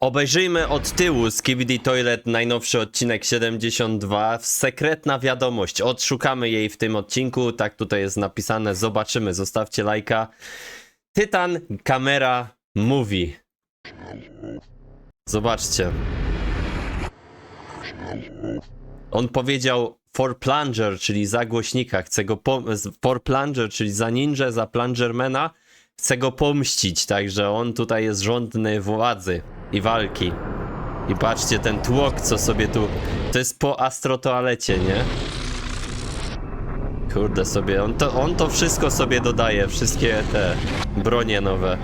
Obejrzyjmy od tyłu Skibidi Toilet najnowszy odcinek 72. Sekretna wiadomość. Odszukamy jej w tym odcinku. Tak tutaj jest napisane. Zobaczymy. Zostawcie lajka. Tytan Kamera Movie. Zobaczcie. On powiedział for plunger, czyli za głośnika. Chce go for plunger, czyli za ninja, za plungermana. Chce go pomścić, także on tutaj jest rządny władzy i walki. I patrzcie, ten tłok, co sobie tu... To jest po astrotoalecie, nie? Kurde sobie, on to, on to wszystko sobie dodaje, wszystkie te bronie nowe.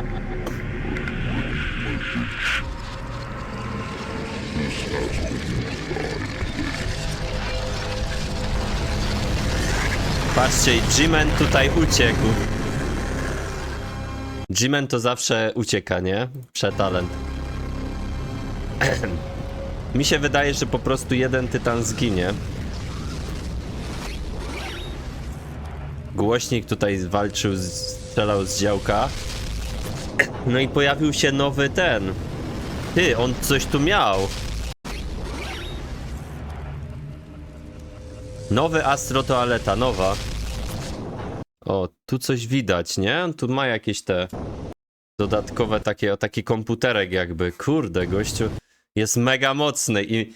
Patrzcie, G-Man tutaj uciekł. G-Man to zawsze ucieka, nie? Przetalent. Mi się wydaje, że po prostu jeden tytan zginie. Głośnik tutaj walczył, strzelał z działka. No i pojawił się nowy ten. Ty, on coś tu miał. Nowy Astro Toaleta, nowa. O, tu coś widać, nie? Tu ma jakieś te dodatkowe takie, taki komputerek jakby. Kurde, gościu jest mega mocny i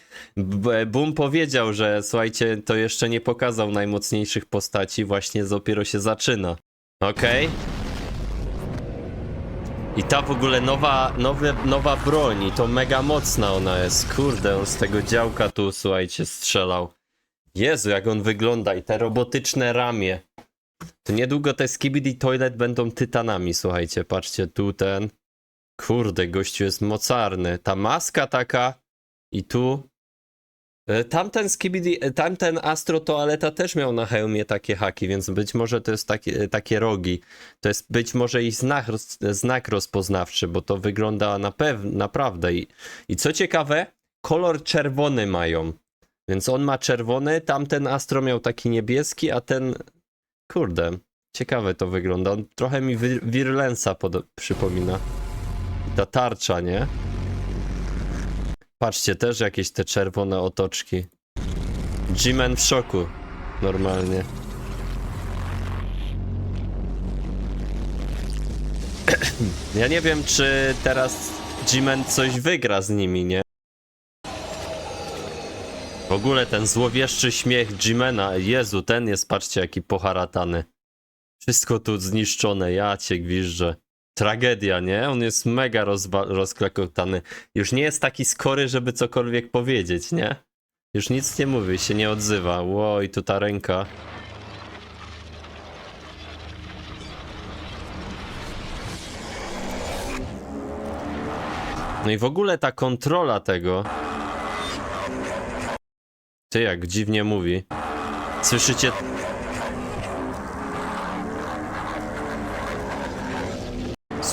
Boom powiedział, że słuchajcie, to jeszcze nie pokazał najmocniejszych postaci, właśnie dopiero się zaczyna. Okej? I ta w ogóle nowa, nowe, nowa broń, i to mega mocna ona jest. Kurde, on z tego działka tu, słuchajcie, strzelał. Jezu, jak on wygląda i te robotyczne ramię. To niedługo te Skibidi Toilet będą tytanami, słuchajcie, patrzcie, tu ten. Kurde, gościu jest mocarny. Ta maska taka i tu. E, Tamten Skibidi, e, tamten Astro Toaleta też miał na hełmie takie haki, więc być może to jest takie, takie rogi. To jest być może ich znak, znak rozpoznawczy, bo to wygląda na pew- naprawdę. I, I co ciekawe, kolor czerwony mają. Więc on ma czerwony, tamten Astro miał taki niebieski, a ten. Kurde, ciekawe to wygląda. On trochę mi Wir- Virlensa pod- przypomina. Ta tarcza, nie? Patrzcie, też jakieś te czerwone otoczki. G-Man w szoku. Normalnie. Ja nie wiem, czy teraz G-Man coś wygra z nimi, nie? W ogóle ten złowieszczy śmiech G-Mana, Jezu, ten jest, patrzcie, jaki poharatany. Wszystko tu zniszczone, ja cię gwiżdżę. Tragedia, nie? On jest mega rozklekotany. Już nie jest taki skory, żeby cokolwiek powiedzieć, nie? Już nic nie mówi, się nie odzywa. Ło, i tu ta ręka. No i w ogóle ta kontrola tego. Ty jak dziwnie mówi. Słyszycie?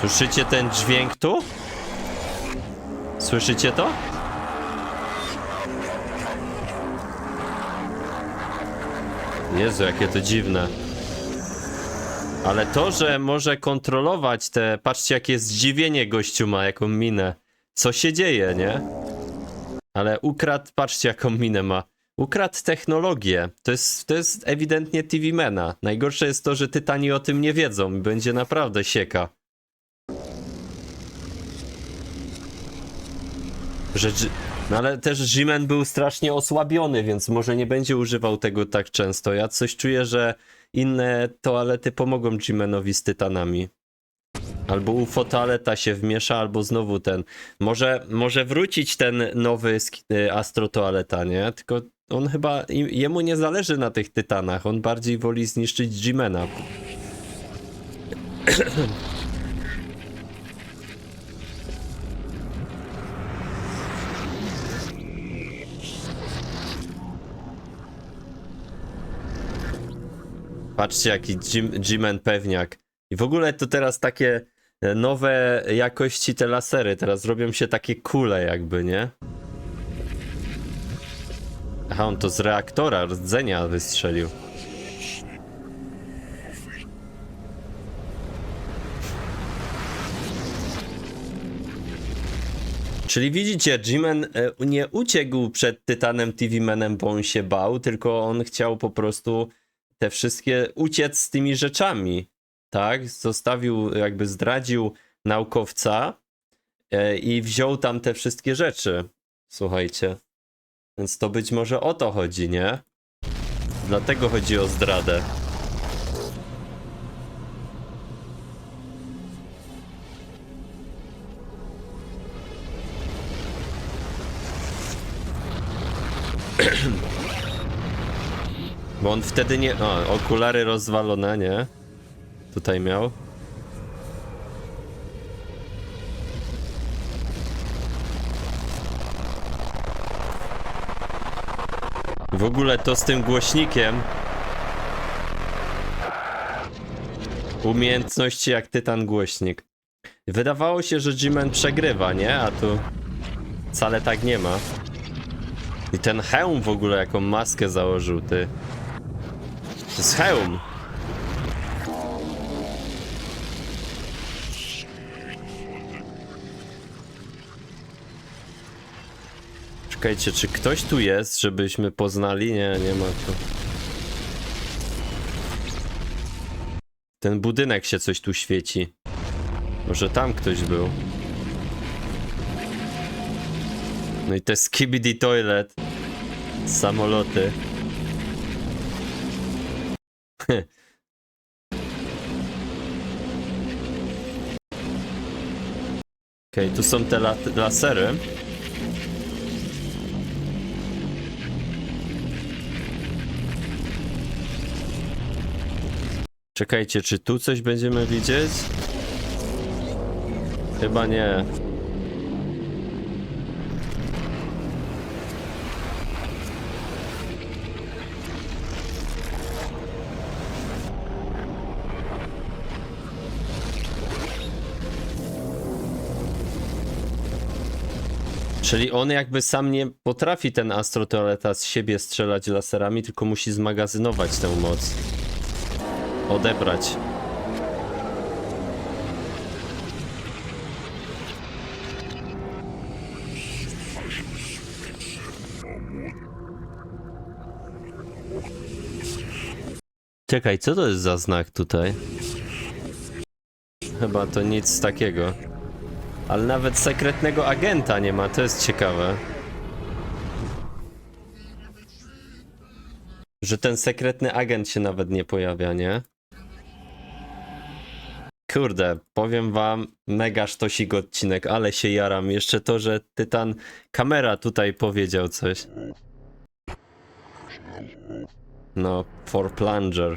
Słyszycie ten dźwięk tu? Słyszycie to? Jezu, jakie to dziwne. Ale to, że może kontrolować te... Patrzcie, jakie zdziwienie gościu ma, jaką minę. Co się dzieje, nie? Ale ukradł, patrzcie jaką minę ma. Ukradł technologię. To jest, to jest ewidentnie TV Mena. Najgorsze jest to, że Tytani o tym nie wiedzą będzie naprawdę sieka. Że, no ale też G-Man był strasznie osłabiony, więc może nie będzie używał tego tak często. Ja coś czuję, że inne toalety pomogą G-Manowi z Tytanami. Albo UFO toaleta się wmiesza, albo znowu ten. Może, może wrócić ten nowy y, Astro toaleta, nie? Tylko on chyba, jemu nie zależy na tych tytanach, on bardziej woli zniszczyć G-Mana. Patrzcie, jaki G-Man pewniak. I w ogóle to teraz takie e, nowe jakości te lasery. Teraz robią się takie kule jakby, nie? Aha, on to z reaktora rdzenia wystrzelił. Czyli widzicie, Jimen nie uciekł przed Tytanem TV Manem, bo on się bał, tylko on chciał po prostu te wszystkie uciec z tymi rzeczami. Tak? Zostawił, jakby zdradził naukowca e, i wziął tam te wszystkie rzeczy. Słuchajcie. Więc to być może o to chodzi, nie? Dlatego chodzi o zdradę. Bo on wtedy nie. O, okulary rozwalone, nie? Tutaj miał. W ogóle to z tym głośnikiem. Umiejętności jak tytan głośnik. Wydawało się, że Jimen przegrywa, nie? A tu wcale tak nie ma. I ten hełm w ogóle, jaką maskę założył, ty. Jest hełm. Czekajcie, czy ktoś tu jest, żebyśmy poznali? Nie, nie ma tu. Ten budynek się coś tu świeci. Może tam ktoś był. No i te skibidi toilet. Samoloty. Okej, tu są te la lasery. Czekajcie, czy tu coś będziemy widzieć? Chyba nie. Czyli on jakby sam nie potrafi ten astroteoleta z siebie strzelać laserami, tylko musi zmagazynować tę moc. Odebrać. Czekaj, co to jest za znak tutaj? Chyba to nic takiego. Ale nawet sekretnego agenta nie ma, to jest ciekawe. Że ten sekretny agent się nawet nie pojawia, nie? Kurde, powiem wam, mega sztosik odcinek, ale się jaram. Jeszcze to, że Tytan kamera tutaj powiedział coś. No, for plunger.